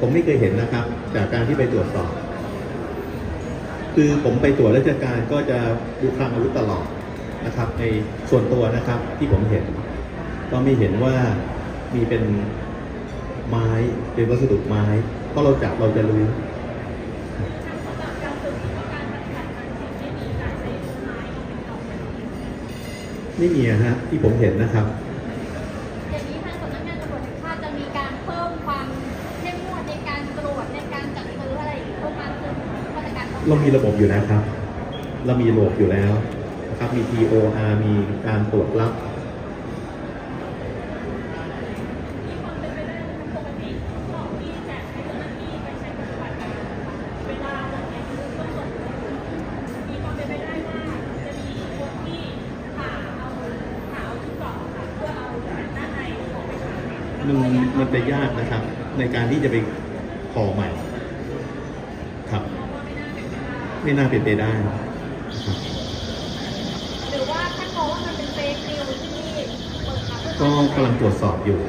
ผมไม่เคยเห็นนะครับ จากการที่ไปตรวจสอบ คือผมไปตรวจราชการก็จะดูคลังอาวุธตลอดนะครับ ในส่วนตัวนะครับที่ผมเห็น ก็ไม่เห็นว่ามีเป็นไม้เป็นวัสดุไม้เพราะเราจับเราจะรู้ ไม่มีอะฮะที่ผมเห็นนะครับอย่างนี้ทางสำนักงานตำรวจแห่งชาติจะมีการเพิ่มความเข้มงวดในการตรวจในการจัดซื้ออะไรเพิ่มมากขึ้นมาตรการป้องกันเรามีระบบอยู่แล้วครับ เรามีระบบอยู่แล้วนะครับมี TOR มีการตรวจรับ มันมันจะยากนะครับ ในการที่จะไปขอใหม่ ครับ ไม่น่าเป็นไปได้ครับหรือว่าท่านมองว่ามันเป็นเฟกนิวที่เปิดมาเพื่อก็กำลังตรวจสอบอยู่